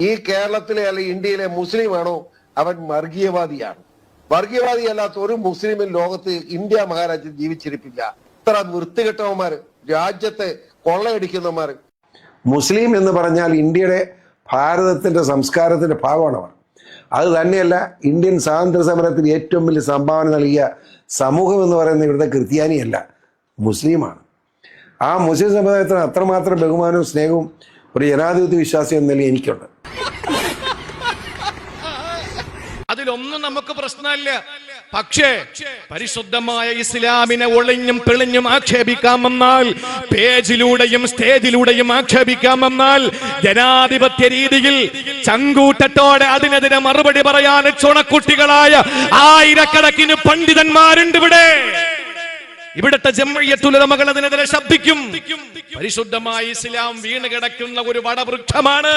ഈ കേരളത്തിലെ അല്ലെ ഇന്ത്യയിലെ മുസ്ലിമാണോ അവൻ വർഗീയവാദിയാണ്. വർഗീയവാദി അല്ലാത്ത ഒരു മുസ്ലിമിൻ ലോകത്ത് ഇന്ത്യ മഹാരാജ്യം ജീവിച്ചിരിപ്പില്ല. ഇത്ര വൃത്തികെട്ടവന്മാർ രാജ്യത്തെ കൊള്ളയടിക്കുന്നവന്മാർ. മുസ്ലിം എന്ന് പറഞ്ഞാൽ ഇന്ത്യയുടെ ഭാരതത്തിന്റെ സംസ്കാരത്തിന്റെ ഭാഗമാണ് അവർ അത് തന്നെയല്ല ഇന്ത്യൻ സ്വാതന്ത്ര്യ സമരത്തിന് ഏറ്റവും വലിയ സംഭാവന നൽകിയ സമൂഹം എന്ന് പറയുന്ന ഇവിടുത്തെ ക്രിസ്ത്യാനിയല്ല മുസ്ലിമാണ്. ആ മുസ്ലിം സമുദായത്തിന് അത്രമാത്രം ബഹുമാനവും സ്നേഹവും ഒരു ജനാധിപത്യ വിശ്വാസി എന്ന എനിക്കുണ്ട്. അതിലൊന്നും നമുക്ക് പ്രശ്നമല്ല. പക്ഷേ പരിശുദ്ധമായ ഇസ്ലാമിനെ ഒളിഞ്ഞും തെളിഞ്ഞും ആക്ഷേപിക്കാമെന്നാൽ പേജിലൂടെയും സ്റ്റേജിലൂടെയും ആക്ഷേപിക്കാമെന്നാൽ ജനാധിപത്യ രീതിയിൽ ചങ്കൂട്ടത്തോടെ അതിനെതിരെ മറുപടി പറയാൻ ചുണക്കുട്ടികളായ ആയിരക്കണക്കിന് പണ്ഡിതന്മാരുണ്ട് ഇവിടെ. ഇവിടുത്തെ ജമ്മയ്യത്തുലമകൾ അതിനെതിരെ ശബ്ദിക്കും. പരിശുദ്ധമായ ഇസ്ലാം വീണ് കിടക്കുന്ന ഒരു വടവൃക്ഷമാണ്.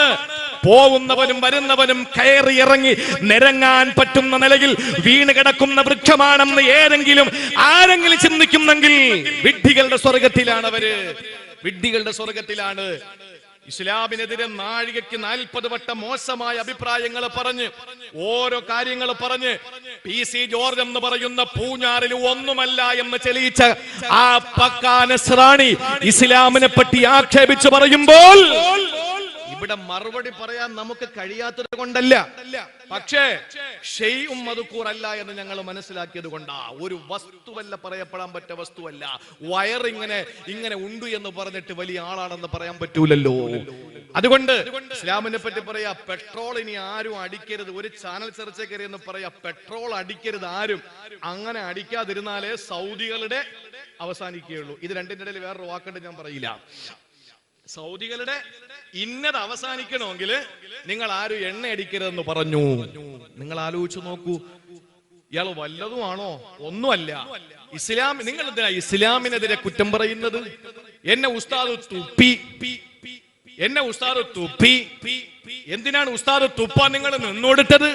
പോകുന്നവനും വരുന്നവനും കയറി ഇറങ്ങി നിരങ്ങാൻ പറ്റുന്ന നിലയിൽ വീണ് കിടക്കുന്ന വൃക്ഷമാണെന്ന് ഏതെങ്കിലും ആരെങ്കിലും ചിന്തിക്കുന്നെങ്കിൽ വിഡ്ഢികളുടെ സ്വർഗത്തിലാണ് അവർ. വിഡ്ഢികളുടെ സ്വർഗത്തിലാണ് ഇസ്ലാമിനെതിരെ നാഴികയ്ക്ക് നാൽപ്പത് വട്ടം മോശമായ അഭിപ്രായങ്ങൾ പറഞ്ഞ് ഓരോ കാര്യങ്ങൾ പറഞ്ഞ് പി സി ജോർജ് എന്ന് പറയുന്ന പൂഞ്ഞാറിൽ ഒന്നുമല്ല എന്ന് ചെലിയിച്ച ആ പക്കാനസ്രാണി ഇസ്ലാമിനെ പറ്റി ആക്ഷേപിച്ച് പറയുമ്പോൾ ഇവിടെ മറുപടി പറയാൻ നമുക്ക് കഴിയാത്തത് കൊണ്ടല്ല. പക്ഷേ ഷെയ്യും മതുക്കൂറല്ല എന്ന് ഞങ്ങൾ മനസ്സിലാക്കിയത് കൊണ്ടാ. ഒരു വസ്തുവല്ല പറയപ്പെടാൻ പറ്റ വസ്തുവല്ല. വയർ ഇങ്ങനെ ഇങ്ങനെ ഉണ്ട് എന്ന് പറഞ്ഞിട്ട് വലിയ ആളാണെന്ന് പറയാൻ പറ്റൂലല്ലോ. അതുകൊണ്ട് ഇസ്ലാമിനെ പറ്റി പറയാ പെട്രോൾ ഇനി ആരും അടിക്കരുത്. ഒരു ചാനൽ ചർച്ച കയറി എന്ന് പറയാ പെട്രോൾ അടിക്കരുത് ആരും. അങ്ങനെ അടിക്കാതിരുന്നാലേ സൗദികളുടെ അവസാനിക്കുകയുള്ളൂ. ഇത് രണ്ടിന്റെ ഇടയിൽ വേറൊരു വാക്കുണ്ട് ഞാൻ പറയില്ല. സൗദികളുടെ ഇന്നത് അവസാനിക്കണമെങ്കിൽ നിങ്ങൾ ആരും എണ്ണ അടിക്കരുതെന്ന് പറഞ്ഞു. നിങ്ങൾ ആലോചിച്ചു നോക്കൂ. ഇയാൾ വല്ലതുമാണോ? ഒന്നുമല്ല. ഇസ്ലാം നിങ്ങൾ എന്തിനാ ഇസ്ലാമിനെതിരെ കുറ്റം പറയുന്നത്? എന്നെ ഉസ്താദ് തുപ്പി. എന്നെ ഉസ്താദ് തുപ്പി. എന്തിനാണ് ഉസ്താദ് തുപ്പാൻ നിങ്ങൾ നിന്നോടിട്ടത്?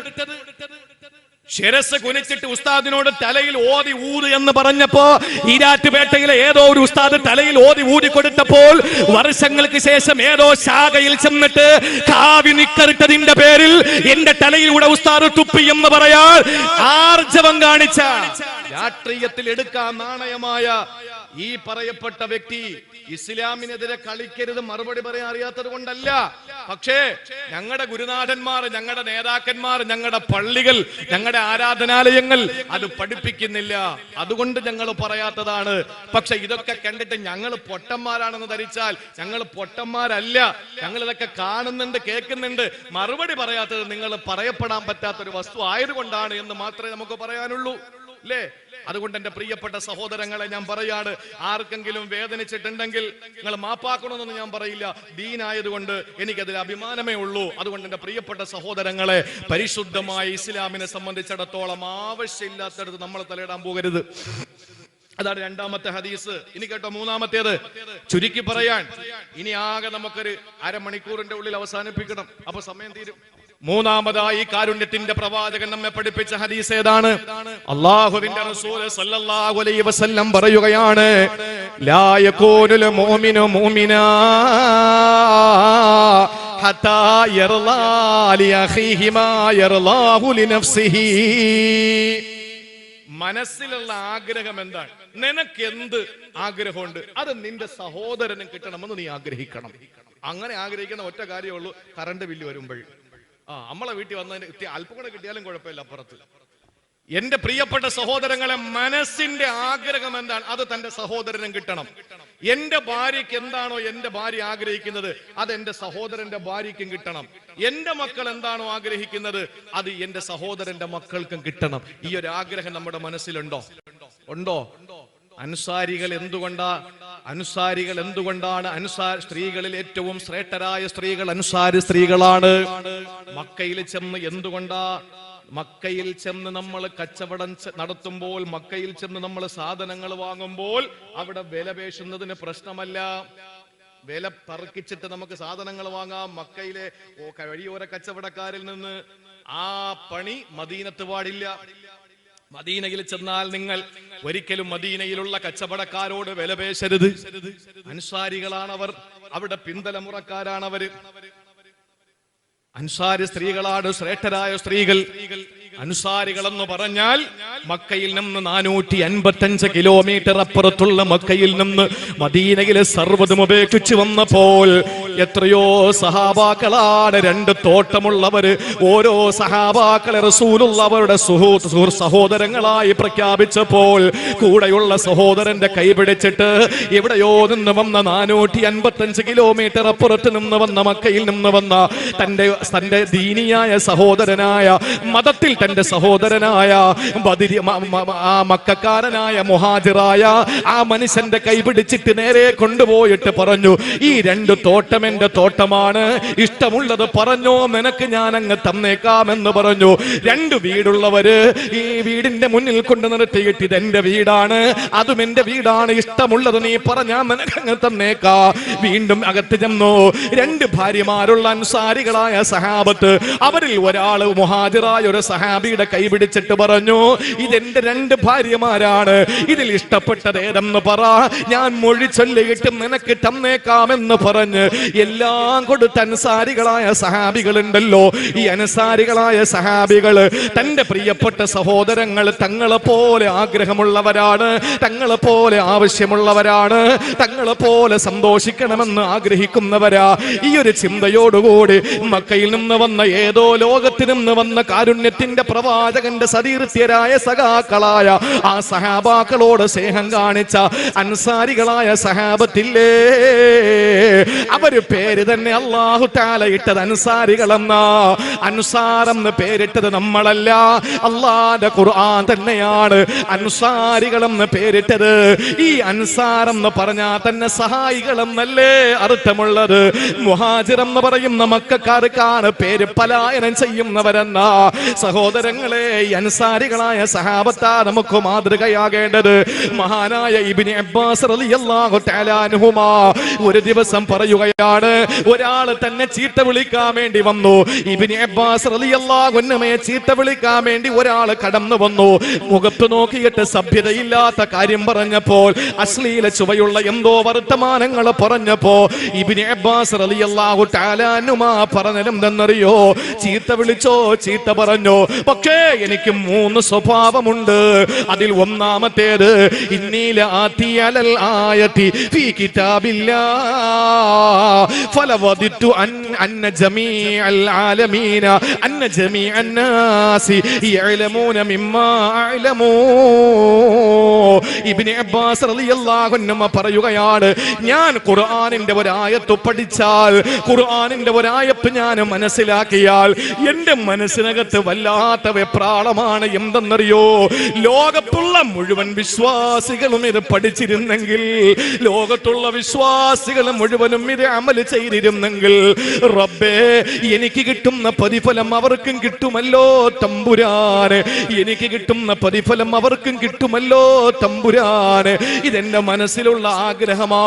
ശിരസ് കുനിച്ചിട്ട് ഉസ്താദിനോട് തലയിൽ ഓതി ഊത് എന്ന് പറഞ്ഞപ്പോ ഈരാറ്റുപേട്ടയിലെ ഏതോ ഒരു ഉസ്താദ് തലയിൽ ഓതി ഊതി കൊടുത്തപ്പോൾ വർഷങ്ങൾക്ക് ശേഷം ഏതോ ശാഖയിൽ ചെന്നിട്ട് കാവി നിക്കറിട്ടതിന്റെ പേരിൽ എന്റെ തലയിലൂടെ ഉസ്താദ് തുപ്പി എന്ന് പറയാൻ ആർജവം കാണിച്ച രാഷ്ട്രീയത്തിൽ എടുക്കാൻ നാണയമായ ഈ പറയപ്പെട്ട വ്യക്തി ഇസ്ലാമിനെതിരെ കളിക്കരുത് മറുപടി പറയാൻ അറിയാത്തത് കൊണ്ടല്ല. പക്ഷേ ഞങ്ങളുടെ ഗുരുനാഥന്മാർ ഞങ്ങളുടെ നേതാക്കന്മാർ ഞങ്ങളുടെ പള്ളികൾ ഞങ്ങളുടെ ആരാധനാലയങ്ങൾ അത് പഠിപ്പിക്കുന്നില്ല. അതുകൊണ്ട് ഞങ്ങൾ പറയാത്തതാണ്. പക്ഷെ ഇതൊക്കെ കണ്ടിട്ട് ഞങ്ങൾ പൊട്ടന്മാരാണെന്ന് ധരിച്ചാൽ ഞങ്ങൾ പൊട്ടന്മാരല്ല. ഞങ്ങൾ ഇതൊക്കെ കാണുന്നുണ്ട് കേൾക്കുന്നുണ്ട്. മറുപടി പറയാത്തത് നിങ്ങൾ പറയപ്പെടാൻ പറ്റാത്തൊരു വസ്തു ആയതുകൊണ്ടാണ് എന്ന് മാത്രമേ നമുക്ക് പറയാനുള്ളൂ. അല്ലേ അതുകൊണ്ട് എന്റെ പ്രിയപ്പെട്ട സഹോദരങ്ങളെ ഞാൻ പറയാണ് ആർക്കെങ്കിലും വേദനിച്ചിട്ടുണ്ടെങ്കിൽ നിങ്ങൾ മാപ്പാക്കണമെന്ന് ഞാൻ പറയില്ല. ദീനായതുകൊണ്ട് എനിക്കതിൽ അഭിമാനമേ ഉള്ളൂ. അതുകൊണ്ട് എന്റെ പ്രിയപ്പെട്ട സഹോദരങ്ങളെ പരിശുദ്ധമായ ഇസ്ലാമിനെ സംബന്ധിച്ചിടത്തോളം ആവശ്യമില്ലാത്തടത്ത് നമ്മൾ തലയിടാൻ പോകരുത്. അതാണ് രണ്ടാമത്തെ ഹദീസ്. ഇനി കേട്ടോ മൂന്നാമത്തേത്. ചുരുക്കി പറയാൻ ഇനി ആകെ നമുക്കൊരു അരമണിക്കൂറിന്റെ ഉള്ളിൽ അവസാനിപ്പിക്കണം. അപ്പൊ സമയം തീരും. മൂന്നാമതായി കാരുണ്യത്തിന്റെ പ്രവാചകൻ നമ്മെ പഠിപ്പിച്ച ഹദീസ് ഏതാണ്? അള്ളാഹുവിന്റെ റസൂൽ സല്ലല്ലാഹു അലൈഹി വസല്ലം പറയുകയാണ് ലാ യകൂനുൽ മുഅ്മിനു മുഅ്മിനാ ഹത്താ യർലാ ലി അഖീഹി മാ യർലാഹു ലിനഫ്സിഹി. മനസ്സിലുള്ള ആഗ്രഹം എന്താണ്? നിനക്ക് എന്ത് ആഗ്രഹമുണ്ട്? അത് നിന്റെ സഹോദരനും കിട്ടണമെന്ന് നീ ആഗ്രഹിക്കണം. അങ്ങനെ ആഗ്രഹിക്കുന്ന ഒറ്റ കാര്യമുള്ളൂ കറണ്ട് ബില്ല് വരുമ്പോൾ. ആ നമ്മളെ വീട്ടിൽ വന്നതിന് അല്പം കൂടെ കിട്ടിയാലും കുഴപ്പമില്ല അപ്പുറത്ത്. എന്റെ പ്രിയപ്പെട്ട സഹോദരങ്ങളെ മനസ്സിന്റെ ആഗ്രഹം എന്താണ്? അത് തന്റെ സഹോദരനും കിട്ടണം. എന്റെ ഭാര്യയ്ക്ക് എന്താണോ എന്റെ ഭാര്യ ആഗ്രഹിക്കുന്നത് അത് എന്റെ സഹോദരന്റെ ഭാര്യയ്ക്കും കിട്ടണം. എന്റെ മക്കൾ എന്താണോ ആഗ്രഹിക്കുന്നത് അത് എന്റെ സഹോദരന്റെ മക്കൾക്കും കിട്ടണം. ഈ ഒരു ആഗ്രഹം നമ്മുടെ മനസ്സിലുണ്ടോ? ഉണ്ടോ? അനുസാരികൾ എന്തുകൊണ്ടാ? അനുസാരികൾ എന്തുകൊണ്ടാണ്? അനുസാര സ്ത്രീകളിൽ ഏറ്റവും ശ്രേഷ്ഠരായ സ്ത്രീകൾ അനുസാരി സ്ത്രീകളാണ്. മക്കയിൽ ചെന്ന് എന്തുകൊണ്ടാ? മക്കയിൽ ചെന്ന് നമ്മൾ കച്ചവടം നടത്തുമ്പോൾ മക്കയിൽ ചെന്ന് നമ്മൾ സാധനങ്ങൾ വാങ്ങുമ്പോൾ അവിടെ വില പേശുന്നതിന് പ്രശ്നമല്ല. വില തർക്കിച്ചിട്ട് നമുക്ക് സാധനങ്ങൾ വാങ്ങാം. മക്കയിലെ ഓ, വഴിയോര കച്ചവടക്കാരിൽ നിന്ന് ആ പണി മദീനത്ത് പാടില്ല. മദീനയിൽ ചെന്നാൽ നിങ്ങൾ ഒരിക്കലും മദീനയിലുള്ള കച്ചവടക്കാരോട് വില പേശരുത്. അനുസാരികളാണവർ അവിടെ പിന്തലമുറക്കാരാണവര് അൻസാരി സ്ത്രീകളാണ് ശ്രേഷ്ഠരായ സ്ത്രീകൾ. അനുസാരികളെന്ന് പറഞ്ഞാൽ മക്കയിൽ നിന്ന് നാനൂറ്റി അൻപത്തഞ്ച് കിലോമീറ്റർ അപ്പുറത്തുള്ള മക്കയിൽ നിന്ന് മദീനയിലെ സർവതും ഉപേക്ഷിച്ചു വന്നപ്പോൾ എത്രയോ സഹാബാക്കളാണ് രണ്ട് തോട്ടമുള്ളവര്. ഓരോ സഹാബാക്കളെ റസൂലുള്ളവരുടെ സുഹൃത്ത് സുഹൃ സഹോദരങ്ങളായി പ്രഖ്യാപിച്ചപ്പോൾ കൂടെയുള്ള സഹോദരന്റെ കൈ പിടിച്ചിട്ട് എവിടെയോ നിന്ന് വന്ന നാനൂറ്റി അൻപത്തഞ്ച് കിലോമീറ്റർ അപ്പുറത്ത് നിന്ന് വന്ന മക്കയിൽ നിന്ന് വന്ന തന്റെ തന്റെ ദീനിയായ സഹോദരനായ മതത്തിൽ തന്റെ സഹോദരനായ ആ മക്കാരനായ മുഹാജിറായ ആ മനുഷ്യന്റെ കൈ പിടിച്ചിട്ട് നേരെ കൊണ്ടുപോയിട്ട് പറഞ്ഞു ഈ രണ്ട് തോട്ടം എന്റെ തോട്ടമാണ്. ഇഷ്ടമുള്ളത് പറഞ്ഞോ നിനക്ക് ഞാൻ അങ്ങ് തന്നേക്കാമെന്ന് പറഞ്ഞു. രണ്ട് വീടുള്ളവര് ഈ വീടിന്റെ മുന്നിൽ കൊണ്ട് നിർത്തിയിട്ട് ഇതെന്റെ വീടാണ്. അതും എന്റെ വീടാണ്. ഇഷ്ടമുള്ളത് നീ പറഞ്ഞാ നിനക്ക് അങ്ങ് തന്നേക്കാ. വീണ്ടും അകത്ത് ചെന്നു. രണ്ട് ഭാര്യമാരുള്ള അൻസാരികളായ സഹാബത്ത് അവരിൽ ഒരാൾ മുഹാജിറായ ഒരു സഹാബിയുടെ കൈ പിടിച്ചിട്ട് പറഞ്ഞു ഇതെന്റെ രണ്ട് ഭാര്യമാരാണ്. ഇതിൽ ഇഷ്ടപ്പെട്ടത് ഏതെന്ന് പറ. ഞാൻ മൊഴി ചൊല്ലിയിട്ട് നിനക്ക് തന്നേക്കാമെന്ന് പറഞ്ഞ് എല്ലാം കൊടുത്ത അനുസാരികളായ സഹാബികളുണ്ടല്ലോ. ഈ അനുസാരികളായ സഹാബികൾ തന്റെ പ്രിയപ്പെട്ട സഹോദരങ്ങൾ തങ്ങളെ പോലെ ആഗ്രഹമുള്ളവരാണ് തങ്ങളെ പോലെ ആവശ്യമുള്ളവരാണ് തങ്ങളെ പോലെ സന്തോഷിക്കണമെന്ന് ആഗ്രഹിക്കുന്നവരാ. ഈ ഒരു ചിന്തയോടുകൂടി മക്കയിൽ നിന്ന് വന്ന ഏതോ ലോകത്തിൽ നിന്ന് വന്ന കാരുണ്യത്തിന്റെ പ്രവാചകന്റെ സതീർത്ഥ്യരായ സഖാക്കളായ ആ സഹാബാക്കളോട് സ്നേഹം കാണിച്ച അൻസാരികളായ സഹാബത്തില്ലേ? അവർ പേര് തന്നെ അള്ളാഹു താല ഇട്ടത് അനുസാരികളെന്ന. അനുസാരം പേരിട്ടത് നമ്മളല്ല. അള്ളാന്റെ ഖുർആൻ തന്നെയാണ് അനുസാരികളെന്ന് പേരിട്ടത്. ഈ അനുസാരം എന്ന് പറഞ്ഞാൽ തന്നെ സഹായികളെന്നല്ലേ അർത്ഥമുള്ളത്. മുഹാജിറം എന്ന് പറയുന്ന മക്കാർക്കാണ് പേര് പലായനം ചെയ്യുന്നവരെന്ന. സഹോദരങ്ങളെ അനുസാരികളായ സഹാബത്താ നമുക്ക് മാതൃകയാകേണ്ടത്. മഹാനായ ഇബിനി അബ്ബാസ് ഒരു ദിവസം പറയുകയാണ് ഒരാൾ തന്നെ ചീത്ത വിളിക്കാൻ വേണ്ടി വന്നു. ഇബിന് അബ്ബാസ് റളിയല്ലാഹു അൻഹുമയെ ചീത്ത വിളിക്കാൻ വേണ്ടി ഒരാൾ കടന്നു വന്നു. മുഖത്ത് നോക്കിയിട്ട് സഭ്യതയില്ലാത്ത കാര്യം പറഞ്ഞപ്പോൾ അശ്ലീല ചുവയുള്ള എന്തോ വർത്തമാനങ്ങൾ പറഞ്ഞപ്പോ ഇബിന് അബ്ബാസ് അൻഹുമാ പറഞ്ഞലും എന്തെന്നറിയോ? ചീത്ത വിളിച്ചോ? ചീത്ത പറഞ്ഞോ? പക്ഷേ എനിക്ക് മൂന്ന് സ്വഭാവമുണ്ട്. അതിൽ ഒന്നാമത്തേത് ഇന്നീല ആത്തിയലൽ ആയത്തി ഫീ കിതാബില്ലാ. ഫലവദിത്തു അൻ അന്ന ജമീഅൽ ആലമീന അന്ന الناس يعلمون مما ഇബ്നു അബ്ബാസ് റളിയല്ലാഹു അൻഹു പറയുകയാണ് ഞാൻ ഖുർആാനിന്റെ ഒരായത്ത് പഠിച്ചാൽ ഖുർആാനിന്റെ ഒരായപ്പ് ഞാൻ മനസ്സിലാക്കിയാൽ എന്റെ മനസ്സിനകത്ത് വല്ലാത്ത വെപ്രാളമാണ് എന്തെന്നറിയോ? ലോകത്തുള്ള മുഴുവൻ വിശ്വാസികളും ഇത് പഠിച്ചിരുന്നെങ്കിൽ ലോകത്തുള്ള വിശ്വാസികൾ മുഴുവനും ഇത് അമൽ ചെയ്തിരുന്നെങ്കിൽ റബ്ബേ എനിക്ക് കിട്ടുന്ന പ്രതിഫലം അവർക്കും കിട്ടുമല്ലോ തമ്പുരാന്. എനിക്ക് കിട്ടുന്ന പ്രതിഫലം അവർക്കും കിട്ടുമല്ലോ തമ്പുരാന്. ഇതെന്റെ മനസ്സിലുള്ള ആഗ്രഹമാ.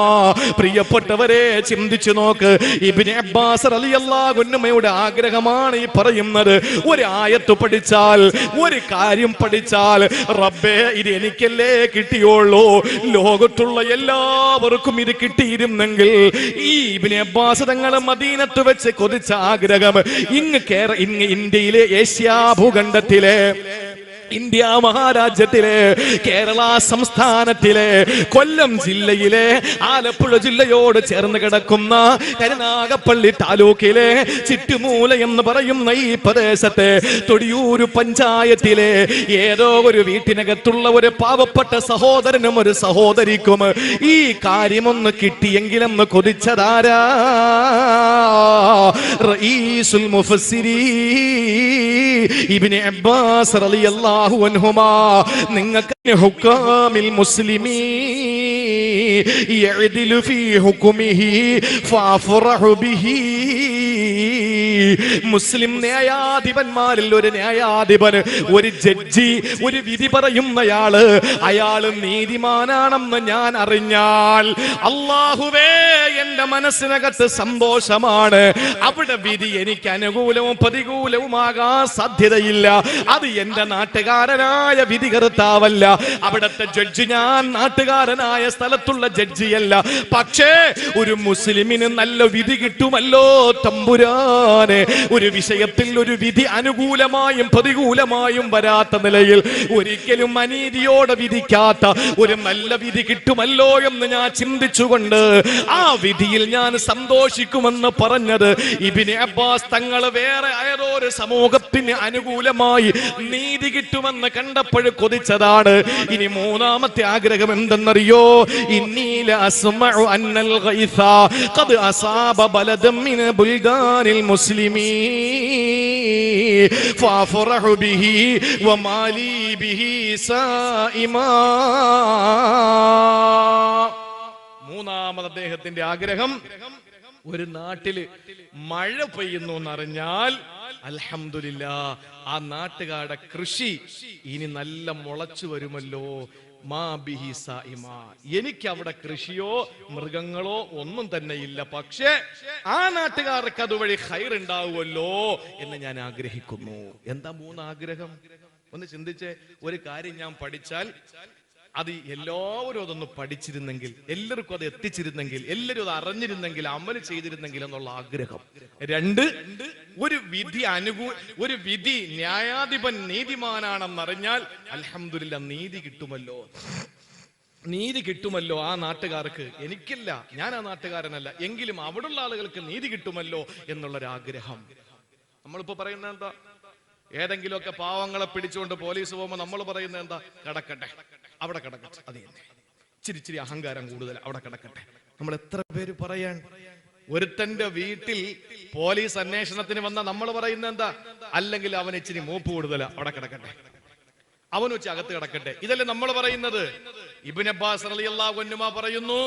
പ്രിയപ്പെട്ടവരെ ചിന്തിച്ചു നോക്ക്. ഇബിന് അബ്ബാസ് റളിയല്ലാഹുന്നമയുടെ ആഗ്രഹമാണ് ഈ പറയുന്നത്. ഒരു ആയത്ത് പഠിച്ചാൽ ഒരു കാര്യം പഠിച്ചാൽ റബ്ബേ ഇത് എനിക്കല്ലേ കിട്ടിയുള്ളൂ. ലോകത്തുള്ള എല്ലാവർക്കും ഇത് കിട്ടിയിരുന്നെങ്കിൽ ഈ ഇബിന് അബ്ബാസ് തങ്ങളെ മദീനത്ത് വെച്ച് കൊതിച്ച ആഗ്രഹം. ഇങ്ങ് കേര ഇങ്ങ് ഇന്ത്യയിലെ ഏഷ്യാ ഭൂഖണ്ഡത്തിലെ ഇന്ത്യ മഹാരാജ്യത്തിലെ കേരള സംസ്ഥാനത്തിലെ കൊല്ലം ജില്ലയിലെ ആലപ്പുഴ ജില്ലയോട് ചേർന്ന് കിടക്കുന്ന കരുനാഗപ്പള്ളി താലൂക്കിലെ ചിറ്റുമൂല എന്ന് പറയുന്ന ഈ പ്രദേശത്തെ തൊടിയൂര് പഞ്ചായത്തിലെ ഏതോ ഒരു വീട്ടിനകത്തുള്ള ഒരു പാവപ്പെട്ട സഹോദരനും ഒരു സഹോദരിക്കും ഈ കാര്യമൊന്ന് കിട്ടിയെങ്കിലെന്ന് കൊതിച്ചതാരാ? റഈസുൽ മുഫസ്സിരീ ഇബ്നു അബ്ബാസ് റളിയല്ലാഹു അൻഹുമാ. നിങ്ങൾക്ക് ഹുക്കാമിൽ മുസ്ലിമീ യഅദിലു ഫീ ഹുക്മിഹി ഫഅഫറഹു ബിഹി. മുസ്ലിം ന്യായാധിപന്മാരിൽ ഒരു ന്യായാധിപൻ ഒരു ജഡ്ജി ഒരു വിധി പറയുന്നയാൾ. അയാൾ നീതിമാനാണെന്ന് ഞാൻ അറിഞ്ഞാൽ അള്ളാഹുവേ എന്റെ മനസ്സിനകത്ത് സന്തോഷമാണ്. അവിടെ വിധി എനിക്ക് അനുകൂലവും പ്രതികൂലവുമാകാൻ സാധ്യതയില്ല. അത് എന്റെ നാട്ടുകാരനായ വിധി കറുത്താവല്ല അവിടത്തെ ജഡ്ജി ഞാൻ നാട്ടുകാരനായ സ്ഥലത്തുള്ള ജഡ്ജിയല്ല. പക്ഷേ ഒരു മുസ്ലിമിന് നല്ല വിധി കിട്ടുമല്ലോ തമ്പുരാൻ. റഹ്മാനെ ഒരു വിഷയത്തിൽ ഒരു വിധി അനുകൂലമായും പ്രതികൂലമായും വരാത്ത നിലയിൽ ഒരിക്കലും അനീതിയോടെ വിധിക്കാത്ത ഒരു നല്ല വിധി കിട്ടുമല്ലോ എന്ന് ഞാൻ ചിന്തിച്ചുകൊണ്ട് ആ വിധിയിൽ ഞാൻ സന്തോഷിക്കുമെന്ന് പറഞ്ഞത് ഇബിന് അബ്ബാസ് തങ്ങൾ വേറെ ഏതോ സമൂഹത്തിന് അനുകൂലമായി നീതി കിട്ടുമെന്ന് കണ്ടപ്പോൾ കൊതിച്ചതാണ്. ഇനി മൂന്നാമത്തെ ആഗ്രഹം എന്തെന്നറിയോ? ഇന്നീല അന്നൽ ഗൈസ ഖദ് അസാബ ബലദം മിൻ ബുൽദാനിൽ മുസ്ലിമീൻ فافرح ബിഹി വമാലി ബിഹി സായിമാ മൂന്നാമത് അദ്ദേഹത്തിന്റെ ആഗ്രഹം ഒരു നാട്ടിൽ മഴ പെയ്യുന്നു എന്നറിഞ്ഞാൽ അലഹമില്ല ആ നാട്ടുകാരുടെ കൃഷി ഇനി നല്ല മുളച്ചു വരുമല്ലോ. എനിക്ക് അവിടെ കൃഷിയോ മൃഗങ്ങളോ ഒന്നും തന്നെ ഇല്ല. പക്ഷേ ആ നാട്ടുകാർക്ക് അതുവഴി ഹൈർ ഉണ്ടാവുമല്ലോ എന്ന് ഞാൻ ആഗ്രഹിക്കുന്നു. എന്താ മൂന്ന് ആഗ്രഹം ഒന്ന് ചിന്തിച്ച്. ഒരു കാര്യം ഞാൻ പഠിച്ചാൽ അത് എല്ലാവരും അതൊന്ന് പഠിച്ചിരുന്നെങ്കിൽ എല്ലാവർക്കും അത് എത്തിച്ചിരുന്നെങ്കിൽ എല്ലാവരും അത് അറിഞ്ഞിരുന്നെങ്കിൽ അമൽ ചെയ്തിരുന്നെങ്കിൽ എന്നുള്ള ആഗ്രഹം. രണ്ട് ഒരു വിധി അനുകൂ ഒരു വിധി ന്യായാധിപൻ നീതിമാനാണെന്നറിഞ്ഞാൽ അലഹമില്ല നീതി കിട്ടുമല്ലോ. നീതി കിട്ടുമല്ലോ ആ നാട്ടുകാർക്ക്. എനിക്കില്ല ഞാൻ ആ നാട്ടുകാരനല്ല. എങ്കിലും അവിടുള്ള ആളുകൾക്ക് നീതി കിട്ടുമല്ലോ എന്നുള്ളൊരാഗ്രഹം. നമ്മളിപ്പോ പറയുന്നത് എന്താ? ഏതെങ്കിലുമൊക്കെ പാവങ്ങളെ പിടിച്ചുകൊണ്ട് പോലീസ് പോകുമ്പോൾ നമ്മൾ പറയുന്നത് എന്താ? കിടക്കട്ടെ അവിടെ കിടക്കട്ടെ. അത് തന്നെ. ഇച്ചിരി അഹങ്കാരം കൂടുതൽ അവിടെ കിടക്കട്ടെ. നമ്മൾ എത്ര പേര് പറയാൻ? ഒരുത്തന്റെ വീട്ടിൽ പോലീസ് അന്വേഷണത്തിന് വന്ന നമ്മൾ പറയുന്ന എന്താ? അല്ലെങ്കിൽ അവൻ ഇച്ചിരി മൂപ്പ് കൂടുതൽ അവിടെ കിടക്കട്ടെ. അവൻ വെച്ച് അകത്ത് കിടക്കട്ടെ. ഇതല്ലേ നമ്മൾ പറയുന്നത്? ഇബിൻ അബ്ബാസ് അലി അൻഹുമ പറയുന്നു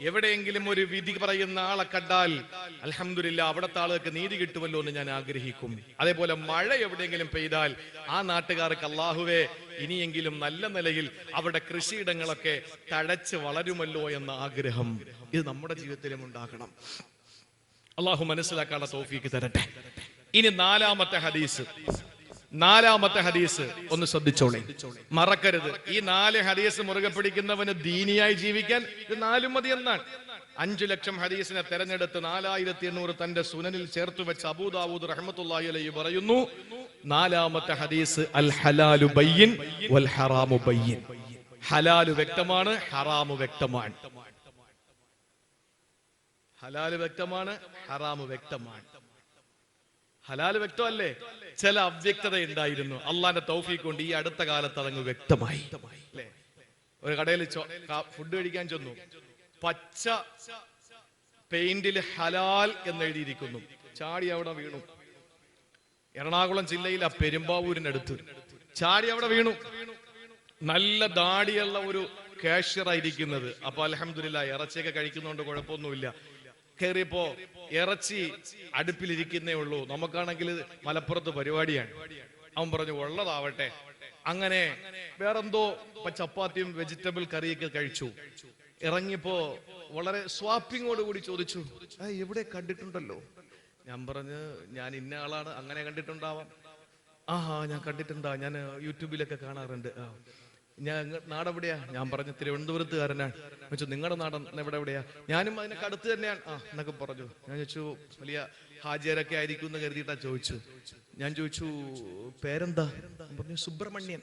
എവിടെയെങ്കിലും ഒരു വിധി പറയുന്ന ആളെ കണ്ടാൽ അലഹമില്ല അവിടുത്തെ ആളുകൾക്ക് നീതി കിട്ടുമല്ലോ എന്ന് ഞാൻ ആഗ്രഹിക്കും. അതേപോലെ മഴ എവിടെയെങ്കിലും പെയ്താൽ ആ നാട്ടുകാർക്ക് അള്ളാഹുവേ ഇനിയെങ്കിലും നല്ല നിലയിൽ അവരുടെ കൃഷിയിടങ്ങളൊക്കെ തഴച്ച് വളരുമല്ലോ എന്ന ആഗ്രഹം ഇത് നമ്മുടെ ജീവിതത്തിലും ഉണ്ടാകണം. അള്ളാഹു മനസ്സിലാക്കാനുള്ള തോഫിക്ക് തരട്ടെ. ഇനി നാലാമത്തെ ഹദീസ്. നാലാമത്തെ ഹദീസ് ഒന്ന് ശ്രദ്ധിച്ചോളെ. മറക്കരുത്. ഈ നാല് ഹദീസ് മുറുകെ പിടിക്കുന്നവന് ദീനിയായി ജീവിക്കാൻ ഇത് നാലും മതി എന്നാണ്. അഞ്ചു ലക്ഷം ഹദീസിനെ തെരഞ്ഞെടുത്ത് നാലായിരത്തി എണ്ണൂറ് തന്റെ സുനനിൽ ചേർത്ത് വെച്ച അബൂദാവൂദ് റഹ്മത്തുള്ളാഹി അലൈഹി പറയുന്നു നാലാമത്തെ ഹദീസ് അൽ ഹലാലു ബയ്യൻ വൽ ഹറാമു ബയ്യൻ. ഹലാലു വ്യക്തമാണ് ഹറാമു വ്യക്തമാണ്. ഹലാൽ വ്യക്തമാണ് ഹറാമു വ്യക്തമാണ്. ഹലാൽ വ്യക്തമല്ലേ? ചില അവ്യക്തത ഉണ്ടായിരുന്നു അള്ളാന്റെ തൗഫീഖ് കൊണ്ട് ഈ അടുത്ത കാലത്ത് അതങ്ങ് വ്യക്തമായി. ഒരു കടയിൽ ഫുഡ് കഴിക്കാൻ ചെന്നു. പച്ച പെയിന്റിൽ ഹലാൽ എന്ന് എഴുതിയിരിക്കുന്നു ചാടി അവിടെ വീണു. എറണാകുളം ജില്ലയിലെ പെരുമ്പാവൂരിനടുത്ത് ചാടി അവിടെ വീണു. നല്ല ദാടിയുള്ള ഒരു കാഷ്യറായിരിക്കുന്നത് അപ്പൊ അലഹമില്ല ഇറച്ചിയൊക്കെ കഴിക്കുന്നതുകൊണ്ട് കുഴപ്പമൊന്നുമില്ല. കയറിയപ്പോ ഇറച്ചി അടുപ്പിലിരിക്കുന്നേ ഉള്ളൂ. നമുക്കാണെങ്കിൽ മലപ്പുറത്ത് പരിപാടിയാണ്. അവൻ പറഞ്ഞു ഉള്ളതാവട്ടെ. അങ്ങനെ വേറെന്തോ ചപ്പാത്തിയും വെജിറ്റബിൾ കറിയൊക്കെ കഴിച്ചു. ഇറങ്ങിയപ്പോ വളരെ സ്വാപ്പിങ്ങോട് കൂടി ചോദിച്ചു "ആ, എവിടെ കണ്ടിട്ടുണ്ടല്ലോ? ഞാൻ പറഞ്ഞ് ഞാൻ ഇന്ന ആളാണ് അങ്ങനെ കണ്ടിട്ടുണ്ടാവാം. ആഹാ ഞാൻ കണ്ടിട്ടുണ്ടാ ഞാൻ യൂട്യൂബിലൊക്കെ കാണാറുണ്ട്. ഞാൻ നാട് നാടെവിടെയാ? ഞാൻ പറഞ്ഞ തിരുവനന്തപുരത്തുകാരനാണ്. വെച്ചു നിങ്ങളുടെ നാടൻ എവിടെ എവിടെയാ ഞാനും അതിനൊക്കെ അടുത്ത് തന്നെയാണ്. ആ എന്നൊക്കെ പറഞ്ഞു. ഞാൻ ചോദിച്ചു വലിയ ഹാജിയരൊക്കെ ആയിരിക്കും എന്ന് കരുതിയിട്ടാ ചോദിച്ചു. ഞാൻ ചോദിച്ചു പേരെന്താ? പറഞ്ഞു സുബ്രഹ്മണ്യൻ.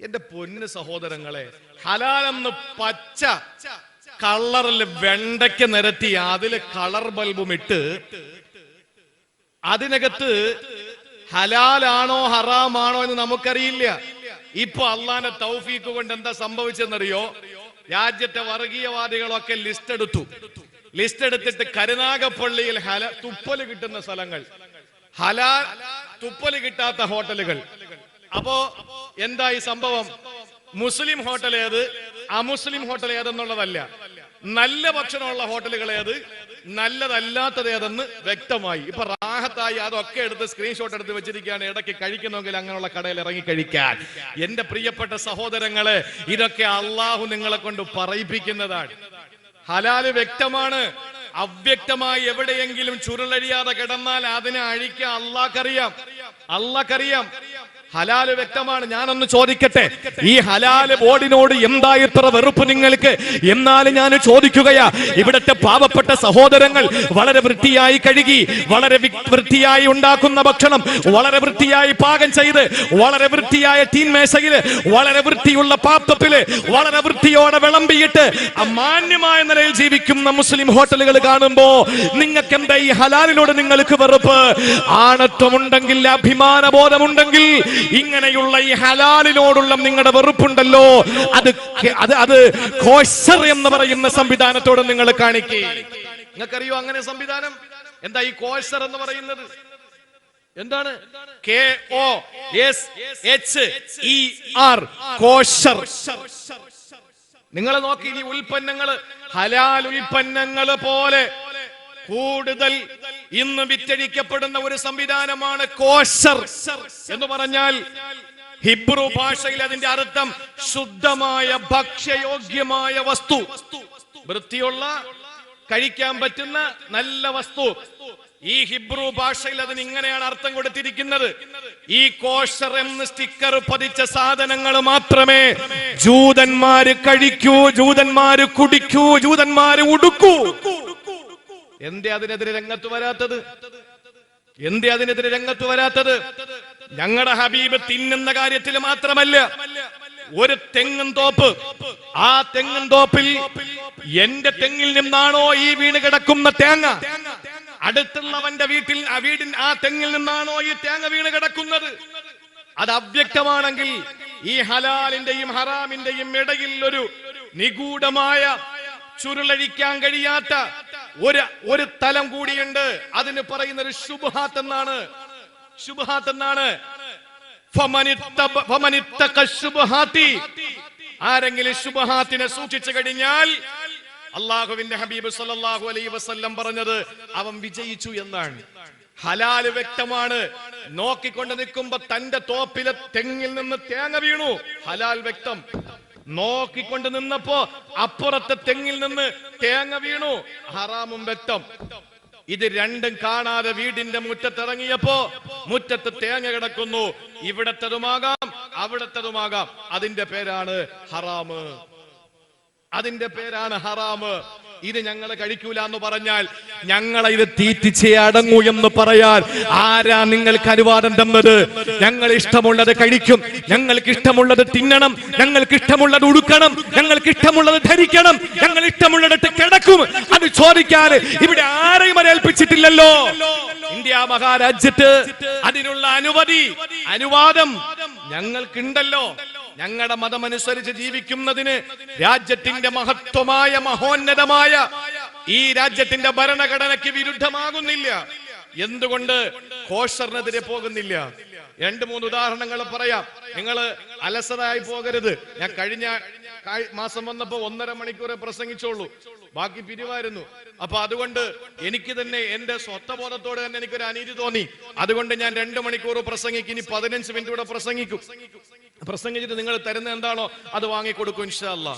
എന്റെ പൊന്ന് സഹോദരങ്ങളെ ഹലാലെന്ന് പച്ച കളറിൽ വെണ്ടയ്ക്ക് നിരത്തി അതിൽ കളർ ബൾബും ഇട്ട് അതിനകത്ത് ഹലാലാണോ ഹറാമാണോ എന്ന് നമുക്കറിയില്ല. ഇപ്പൊ അള്ളാന്റെ തൗഫീക്ക് കൊണ്ട് എന്താ സംഭവിച്ചെന്നറിയോ രാജ്യത്തെ വർഗീയവാദികളൊക്കെ ലിസ്റ്റ് എടുത്തു. ലിസ്റ്റ് എടുത്തിട്ട് കരുനാഗപ്പള്ളിയിൽ ഹല തുപ്പൽ കിട്ടുന്ന സ്ഥലങ്ങൾ. ഹലാൽ തുപ്പൽ കിട്ടാത്ത ഹോട്ടലുകൾ. അപ്പോ എന്താ ഈ സംഭവം? മുസ്ലിം ഹോട്ടൽ ഏത്? അമുസ്ലിം ഹോട്ടൽ ഏതെന്നുള്ളതല്ല. നല്ല ഭക്ഷണമുള്ള ഹോട്ടലുകൾ ഏത്? നല്ലതല്ലാത്തത് ഏതെന്ന് വ്യക്തമായി. ഇപ്പൊ റാഹത്തായി അതൊക്കെ എടുത്ത് സ്ക്രീൻഷോട്ട് എടുത്ത് വെച്ചിരിക്കുകയാണ്. ഇടയ്ക്ക് കഴിക്കുന്നെങ്കിൽ അങ്ങനെയുള്ള കടയിൽ ഇറങ്ങി കഴിക്കാൻ. എന്റെ പ്രിയപ്പെട്ട സഹോദരങ്ങളെ ഇതൊക്കെ അള്ളാഹു നിങ്ങളെ കൊണ്ട് പറയിപ്പിക്കുന്നതാണ്. ഹലാൽ വ്യക്തമാണ്. അവ്യക്തമായി എവിടെയെങ്കിലും ചുരുളഴിയാതെ കിടന്നാൽ അതിനെ അഴിക്കാൻ അള്ളാഹ്ക്കറിയാം. അള്ളാഹ്ക്കറിയാം. ഹലാൽ വ്യക്തമാണ് ഞാനൊന്ന് ചോദിക്കട്ടെ? ഈ ഹലാൽ ബോർഡിനോട് എന്താ ഇത്ര വെറുപ്പ് നിങ്ങൾക്ക്? എന്നാൽ ഞാൻ ചോദിക്കുകയാ. ഇവിടുത്തെ പാവപ്പെട്ട സഹോദരങ്ങൾ വളരെ വൃത്തിയായി കഴുകി വളരെ വൃത്തിയായി ഉണ്ടാക്കുന്ന ഭക്ഷണം വളരെ വൃത്തിയായി പാകം ചെയ്ത് വളരെ വൃത്തിയായ തീൻമേശയിൽ വളരെ വൃത്തിയുള്ള പാത്രത്തിൽ വളരെ വൃത്തിയോടെ വിളമ്പിയിട്ട് മാന്യമായ നിലയിൽ ജീവിക്കുന്ന മുസ്ലിം ഹോട്ടലുകൾ കാണുമ്പോ നിങ്ങൾക്ക് എന്താ ഈ ഹലാലിനോട് നിങ്ങൾക്ക് വെറുപ്പ്? ആണത്വമുണ്ടെങ്കിൽ അഭിമാനബോധമുണ്ടെങ്കിൽ ഇങ്ങനെയുള്ള ഈ ഹലാലിനോടുള്ള നിങ്ങളുടെ വെറുപ്പുണ്ടല്ലോ. അത് അത് അത് കോശർ എന്ന് പറയുന്ന സംവിധാനത്തോട് നിങ്ങൾ കാണിക്കേ. നിങ്ങൾക്കറിയോ അങ്ങനെ സംവിധാനം? എന്താ ഈ കോശർ എന്ന് പറയുന്നത്? എന്താണ്? K O S H E R kosher. നിങ്ങൾ നോക്കി ഈ ഉൽപ്പന്നങ്ങൾ. ഹലാൽ ഉൽപ്പന്നങ്ങൾ പോലെ കൂടുതൽ ഇന്ന് വിറ്റഴിക്കപ്പെടുന്ന ഒരു സംവിധാനമാണ് കോശർ എന്ന് പറഞ്ഞാൽ ഹിബ്രു ഭാഷയിൽ അതിന്റെ അർത്ഥം ശുദ്ധമായ ഭക്ഷ്യയോഗ്യമായ വസ്തു. വൃത്തിയുള്ള കഴിക്കാൻ പറ്റുന്ന നല്ല വസ്തു. ഈ ഹിബ്രു ഭാഷയിൽ അതിന് ഇങ്ങനെയാണ് അർത്ഥം കൊടുത്തിരിക്കുന്നത്. ഈ കോഷർ എന്ന് സ്റ്റിക്കർ പതിച്ച സാധനങ്ങൾ മാത്രമേ ജൂതന്മാര് കഴിക്കൂ ജൂതന്മാര് കുടിക്കൂ ജൂതന്മാര് ഉടുക്കൂ. എന്തേ അതിനെതിരെ രംഗത്ത് വരാത്തത്? എന്തേ അതിനെതിരെ രംഗത്ത് വരാത്തത്? ഞങ്ങളുടെ ഹബീബ് തിന്നുന്ന കാര്യത്തിൽ മാത്രമല്ല ഒരു തെങ്ങും തോപ്പ് ആ തെങ്ങും തോപ്പിൽ എന്റെ തെങ്ങിൽ നിന്നാണോ ഈ വീണ് കിടക്കുന്ന തേങ്ങ? അടുത്തുള്ളവന്റെ വീട്ടിൽ ആ വീടിൻ ആ തെങ്ങിൽ നിന്നാണോ ഈ തേങ്ങ വീണ് കിടക്കുന്നത്? അത് അവ്യക്തമാണെങ്കിൽ ഈ ഹലാലിന്റെയും ഹറാമിന്റെയും ഇടയിൽ ഒരു നിഗൂഢമായ ചുരുളഴിക്കാൻ കഴിയാത്ത ഒരു ഒരു തലം കൂടിയുണ്ട്. അതിന് പറയുന്ന ഒരു ശുഭഹാത്ത് എന്നാണ്. ശുഭഹാത്ത് എന്നാണ്. ആരെങ്കിലും ശുഭഹാത്തിനെ സൂക്ഷിച്ചു കഴിഞ്ഞാൽ അള്ളാഹുവിന്റെ ഹബീബ് സല്ലല്ലാഹു അലൈ വസല്ലം പറഞ്ഞത് അവൻ വിജയിച്ചു എന്നാണ്. ഹലാൽ വ്യക്തമാണ്. നോക്കിക്കൊണ്ട് നിൽക്കുമ്പോ തന്റെ തോപ്പിലെ തെങ്ങിൽ നിന്ന് തേങ്ങ വീണു. ഹലാൽ വ്യക്തം. നോക്കിക്കൊണ്ട് നിന്നപ്പോ അപ്പുറത്തെ തെങ്ങിൽ നിന്ന് തേങ്ങ വീണു. ഹറാമും വ്യക്തം. ഇത് രണ്ടും കാണാതെ വീടിന്റെ മുറ്റത്തിറങ്ങിയപ്പോ മുറ്റത്ത് തേങ്ങ കിടക്കുന്നു. ഇവിടത്തതുമാകാം അവിടത്തതുമാകാം. അതിന്റെ പേരാണ് ഹറാമ്. അതിന്റെ പേരാണ് ഹറാമ്. ഇത് ഞങ്ങൾ കഴിക്കൂല എന്ന് പറഞ്ഞാൽ ഞങ്ങളെ ഇത് തീറ്റിച്ചേ അടങ്ങൂ എന്ന് പറയാൻ ആരാ നിങ്ങൾക്ക് അനുവാദം തന്നത്? ഞങ്ങൾ ഇഷ്ടമുള്ളത് കഴിക്കും. ഞങ്ങൾക്ക് ഇഷ്ടമുള്ളത് തിന്നണം. ഞങ്ങൾക്ക് ഇഷ്ടമുള്ളത് ഉടുക്കണം. ഞങ്ങൾക്ക് ഇഷ്ടമുള്ളത് ധരിക്കണം. ഞങ്ങൾ ഇഷ്ടമുള്ളിടത്ത് കിടക്കും. അത് ചോദിക്കാൻ ഇവിടെ ആരെയും ഏൽപ്പിച്ചിട്ടില്ലല്ലോ. ഇന്ത്യ മഹാരാജ്യത്ത് അതിനുള്ള അനുമതി അനുവാദം ഞങ്ങൾക്കുണ്ടല്ലോ. ഞങ്ങളുടെ മതമനുസരിച്ച് ജീവിക്കുന്നതിന് രാജ്യത്തിന്റെ മഹത്വമായ മഹോന്നതമായ ഈ രാജ്യത്തിന്റെ ഭരണഘടനയ്ക്ക് വിരുദ്ധമാകുന്നില്ല. എന്തുകൊണ്ട് കോഷറിനെതിരെ പോകുന്നില്ല? രണ്ട് മൂന്ന് ഉദാഹരണങ്ങൾ പറയാം. നിങ്ങൾ അലസതായി പോകരുത്. ഞാൻ കഴിഞ്ഞ മാസം വന്നപ്പോ ഒന്നര മണിക്കൂർ പ്രസംഗിച്ചോളൂ ബാക്കി പിരിവായിരുന്നു. അപ്പൊ അതുകൊണ്ട് എനിക്ക് തന്നെ എന്റെ സ്വത്വബോധത്തോട് തന്നെ എനിക്കൊരു അനീതി തോന്നി. അതുകൊണ്ട് ഞാൻ രണ്ട് മണിക്കൂർ പ്രസംഗിക്കും. ഇനി പതിനഞ്ച് മിനിറ്റ് കൂടെ പ്രസംഗിക്കും. പ്രസംഗിച്ചിട്ട് നിങ്ങൾ തരുന്ന എന്താണോ അത് വാങ്ങിക്കൊടുക്കും ഇൻഷാ അല്ലാ